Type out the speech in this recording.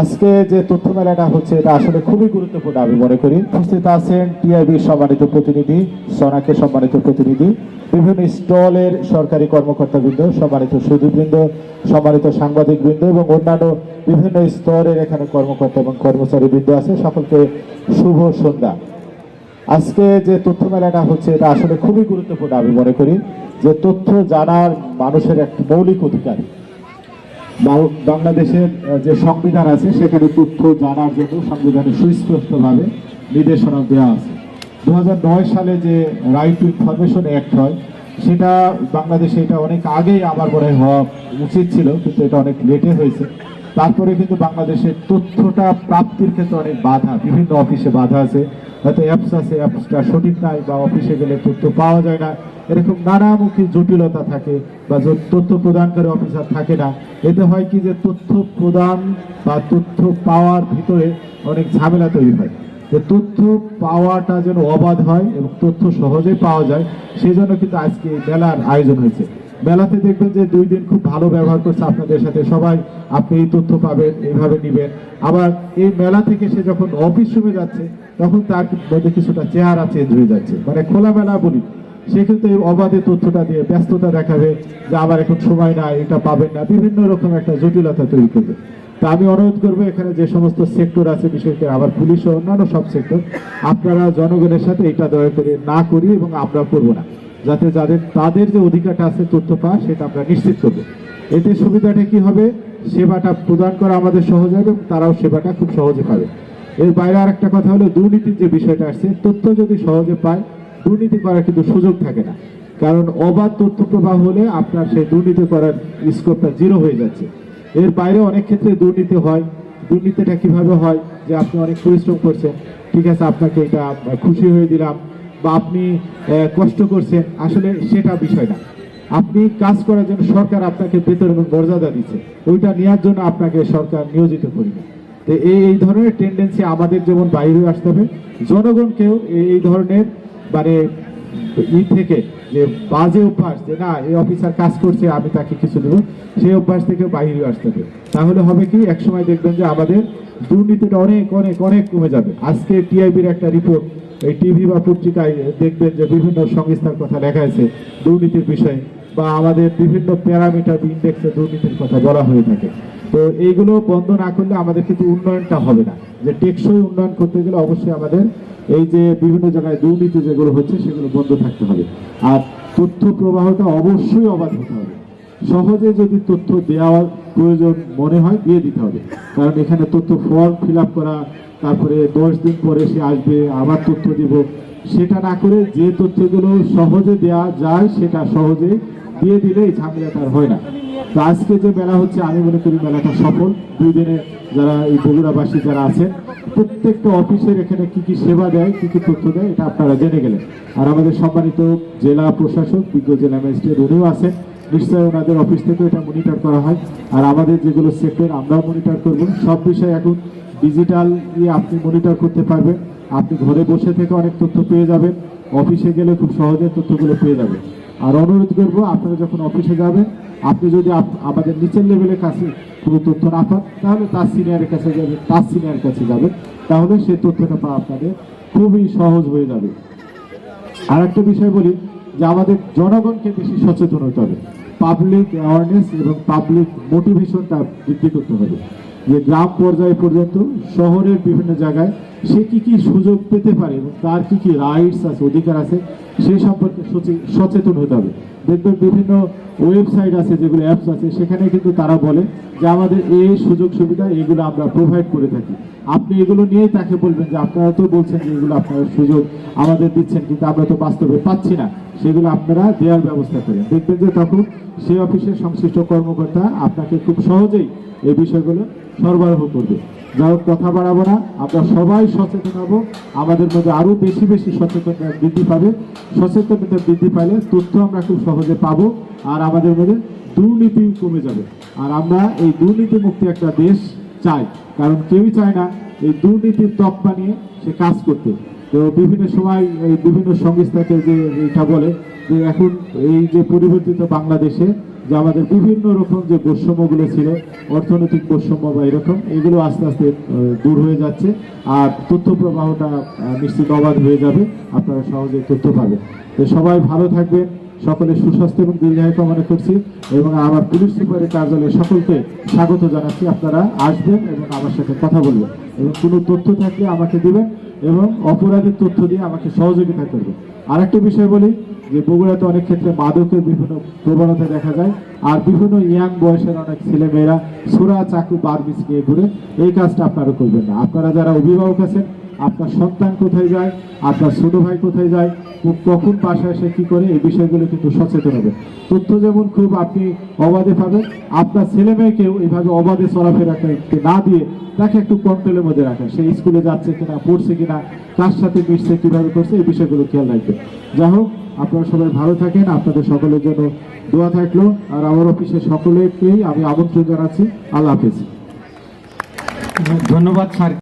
আজকে যে তথ্য মেলাটা হচ্ছে, এটা আসলে খুবই গুরুত্বপূর্ণ, আমি মনে করি। উপস্থিত আছেন টিআইবির সম্মানিত প্রতিনিধি সনাকের সম্মানিত প্রতিনিধি, বিভিন্ন স্টলের সরকারি কর্মকর্তাবৃন্দ, সম্মানিত সুদীবৃন্দ সম্মানিত সাংবাদিকবৃন্দ এবং অন্যান্য বিভিন্ন স্তরের এখানে কর্মকর্তা এবং কর্মচারীবৃন্দ আছে। সকলকে শুভ সন্ধ্যা। আজকে যে তথ্য মেলাটা হচ্ছে, এটা আসলে খুবই গুরুত্বপূর্ণ, আমি মনে করি। যে তথ্য জানার মানুষের একটা মৌলিক অধিকার। বাংলাদেশের যে সংবিধান আছে, সেখানে তথ্য জানার জন্য সংবিধানে সুস্পষ্টভাবে নির্দেশনা দেওয়া আছে। দু হাজার নয় সালে যে রাইট টু ইনফরমেশন অ্যাক্ট হয়, সেটা বাংলাদেশে এটা অনেক আগেই আমার মনে হওয়া উচিত ছিল, কিন্তু এটা অনেক লেটে হয়েছে। তারপরে কিন্তু বাংলাদেশের তথ্যটা প্রাপ্তির ক্ষেত্রে অনেক বাধা, বিভিন্ন অফিসে বাধা আছে। হয়তো অ্যাপস আছে অ্যাপসটা সঠিক নাই বা অফিসে গেলে তথ্য পাওয়া যায় না। এরকম নানামুখী জটিলতা থাকে বা তথ্য প্রদানকারী অফিসার থাকে না। এতে হয় কি যে তথ্য প্রদান বা তথ্য পাওয়ার ভিতরে অনেক ঝামেলা তৈরি হয়। যে তথ্য পাওয়াটা যেন অবাধ হয় এবং তথ্য সহজে পাওয়া যায় সেই জন্য কিন্তু আজকে এই মেলার আয়োজন হয়েছে। মেলাতে দেখবেন যে দুই দিন খুব ভালো ব্যবহার করছে আপনাদের সাথে। সবাই, আপনি এই তথ্য পাবেন, এইভাবে নেবেন। আবার এই মেলা থেকে সে যখন অফিস রুমে যাচ্ছে, তখন তার মধ্যে কিছুটা চেহারা চেঞ্জ হয়ে যাচ্ছে। মানে খোলামেলা বলি, সে কিন্তু এই অবাধে তথ্যটা দিয়ে ব্যস্ততা দেখাবে যে আমার এখন সময় নাই, এটা পাবেন না। বিভিন্ন রকম একটা জটিলতা তৈরি করবে। তা আমি অনুরোধ করব, এখানে যে সমস্ত সেক্টর আছে, বিশেষ করে আবার পুলিশ ও অন্যান্য সব সেক্টর, আপনারা জনগণের সাথে এটা দয়া করে না করি এবং আমরা করব না। যাতে যাদের, তাদের যে অধিকারটা আছে, তথ্য পাওয়া সেটা আমরা নিশ্চিত করব। এতে সুবিধাটা কি হবে? সেবাটা প্রদান করা আমাদের সহজ হবে তারাও সেবাটা খুব সহজে পাবে। এর বাইরে আর একটা কথা হলো, দুর্নীতির যে বিষয়টা আসছে, তথ্য যদি সহজে পায়, দুর্নীতি করার কিন্তু সুযোগ থাকে না। কারণ অবাধ তথ্য প্রবাহ হলে আপনার সেই দুর্নীতি করার স্কোপটা জিরো হয়ে যাচ্ছে। এর বাইরে অনেক ক্ষেত্রে দুর্নীতি হয়। দুর্নীতিটা কীভাবে হয়? যে আপনি অনেক পরিশ্রম করছেন। ঠিক আছে, আপনাকে এটা খুশি হয়ে দিলাম। বা আপনি কষ্ট করছেন, আসলে সেটা বিষয় না। আপনি কাজ করার জন্য সরকার আপনাকে বেতন এবং মর্যাদা দিচ্ছে। ওইটা নেওয়ার জন্য আপনাকে সরকার নিয়োজিত করি না তো এই এই ধরনের টেন্ডেন্সি আমাদের যেমন বাইরে আসতে হবে, জনগণকেও এই ধরনের মানে ই থেকে যে বাজে অভ্যাস যে, না, এই অফিসার কাজ করছে, আমি তাকে কিছু দেবো, সেই অভ্যাস থেকে বাইরে আসতে হবে। তাহলে হবে কি, একসময় দেখবেন যে আমাদের দুর্নীতিটা অনেক অনেক অনেক কমে যাবে। আজকে টিআইবির একটা রিপোর্ট এই টিভি বা পত্রিকায় দেখবেন যে বিভিন্ন সংস্থার কথা লেখা আছে দুর্নীতির বিষয়ে বা আমাদের বিভিন্ন প্যারামিটার ইন্ডেক্সে দুর্নীতির কথা বলা হয়ে থাকে। তো এইগুলো বন্ধ না করলে আমাদের কিন্তু উন্নয়নটা হবে না। যে টেকসই উন্নয়ন করতে গেলে অবশ্যই আমাদের এই যে বিভিন্ন জায়গায় দুর্নীতি যেগুলো হচ্ছে সেগুলো বন্ধ থাকতে হবে। আর তথ্য প্রবাহটা অবশ্যই অবাধ হতে হবে। সহজে যদি তথ্য দেওয়ার প্রয়োজন মনে হয় দিয়ে দিতে হবে। কারণ এখানে তথ্য ফর্ম ফিল করা, তারপরে দশ দিন পরে সে আসবে, আবার তথ্য দিব। সেটা না করে যে তথ্যগুলো সহজে দেওয়া যায়, সেটা সহজে দিয়ে দিলে এই ঝামেলাটা হয় না। তো আজকে যে মেলা হচ্ছে, আমি মনে করি মেলাটা সফল। দুই দিনে যারা এই বগুড়াবাসী যারা আছেন, প্রত্যেকটা অফিসের এখানে কি কি সেবা দেয়, কি কি তথ্য দেয়, এটা আপনারা জেনে গেলেন। আর আমাদের সম্মানিত জেলা প্রশাসক, বিজ্ঞ জেলা ম্যাজিস্ট্রেট, উনিও আছেন। নিশ্চয়ই ওনাদের অফিস থেকেও এটা মনিটর করা হয়। আর আমাদের যেগুলো সেক্টর আমরাও মনিটর করব। সব বিষয় এখন ডিজিটাল আপনি মনিটর করতে পারবেন। আপনি ঘরে বসে থেকে অনেক তথ্য পেয়ে যাবেন। অফিসে গেলে খুব সহজে তথ্যগুলো পেয়ে যাবেন। আর অনুরোধ করব, আপনারা যখন অফিসে যাবেন, আপনি যদি আমাদের নিচের লেভেলের কাছে কোনো তথ্য না পান, তাহলে তার সিনিয়রের কাছে যাবেন, তার সিনিয়র কাছে যাবেন। তাহলে সেই তথ্যটা পাওয়া আপনাদের খুবই সহজ হয়ে যাবে। আর একটা বিষয় বলি, যে আমাদের জনগণকে বেশি সচেতন হতে হবে। পাবলিক অ্যাওয়ারনেস এবং পাবলিক মোটিভেশনটা বৃদ্ধি করতে হবে। যে গ্রাম পর্যায় পর্যন্ত, শহরের বিভিন্ন জায়গায় সে কি কি সুযোগ পেতে পারে এবং তার কি কি রাইটস আছে, অধিকার আছে সেই সম্পর্কে সচেতন হতে হবে। দেখবেন বিভিন্ন ওয়েবসাইট আছে, যেগুলো অ্যাপস আছে, সেখানে কিন্তু তারা বলে যে আমাদের এই সুযোগ সুবিধা, এগুলো আমরা প্রোভাইড করে থাকি। আপনি এগুলো নিয়েই তাকে বলবেন যে, আপনারা তো বলছেন যে এগুলো আপনারা সুযোগ আমাদের দিচ্ছেন, কিন্তু আমরা তো বাস্তবে পাচ্ছি না। সেগুলো আপনারা দেওয়ার ব্যবস্থা করেন। দেখবেন যে তখন সেই অফিসের সংশ্লিষ্ট কর্মকর্তা আপনাকে খুব সহজেই এই বিষয়গুলো সরবরাহ করবে। যা হোক, কথা বাড়াবো না। আমরা সবাই সচেতন হব। আমাদের মধ্যে আরও বেশি বেশি সচেতনতা বৃদ্ধি পাবে। সচেতনতা বৃদ্ধি পাইলে তথ্য আমরা খুব সহজে পাবো আর আমাদের মধ্যে দুর্নীতি কমে যাবে। আর আমরা এই দুর্নীতি মুক্তি একটা দেশ চাই। কারণ কেউই চায় না এই দুর্নীতির তকমা বানিয়ে সে কাজ করতে। তো বিভিন্ন সময় এই বিভিন্ন সংস্থাকে যে এটা বলে যে এখন এই যে পরিবর্তিত বাংলাদেশে যে আমাদের বিভিন্ন রকম যে বৈষম্যগুলো ছিল, অর্থনৈতিক বৈষম্য বা এরকম, এগুলো আস্তে আস্তে দূর হয়ে যাচ্ছে। আর তথ্য প্রবাহটা নিশ্চিত অবাধ হয়ে যাবে। আপনারা সহজে তথ্য পাবেন। তো সবাই ভালো থাকবেন, সকলের সুস্বাস্থ্য এবং দীর্ঘায়ু কামনা করছি। এবং আমার পুলিশ সুপারের কার্যালয়ে সকলকে স্বাগত জানাচ্ছি। আপনারা আসবেন এবং আমার সাথে কথা বলবেন। এবং কোনো তথ্য থাকলে আমাকে দিবেন এবং অপরাধের তথ্য দিয়ে আমাকে সহযোগিতা করবেন। আরেকটা বিষয় বলি যে বগুড়াতে অনেক ক্ষেত্রে মাদকের বিভিন্ন প্রবণতা দেখা যায়। আর বিভিন্ন ইয়াং বয়সের অনেক ছেলেমেয়েরা সুরা, চাকু বারবিস নিয়ে ঘুরে এই কাজটা আপনারা করবেন না। আপনারা যারা অভিভাবক আছেন, আপনার সন্তান কোথায় যায়, আপনার ছোট ভাই কোথায় যায় কখন বাসায় এসে কি করে, এই বিষয়গুলো কিন্তু সচেতন হবে তথ্য যেমন খুব আপনি অবাধে পাবেন, আপনার ছেলে মেয়েকেও এইভাবে অবাধে চলাফেরা করতে না দিয়ে তাকে একটু কন্ট্রোলের মধ্যে রাখেন। সে স্কুলে যাচ্ছে কিনা, পড়ছে কিনা, কার সাথে মিশছে, কীভাবে করছে, এই বিষয়গুলো খেয়াল রাখবেন। যাই হোক আপনারা সবাই ভালো থাকেন, আপনাদের সকলের জন্য দোয়া থাকল। আর আমার অফিসে সকলেকেই আমি আমন্ত্রণ জানাচ্ছি। আল্লাহ হাফেজ। ধন্যবাদ, স্যার।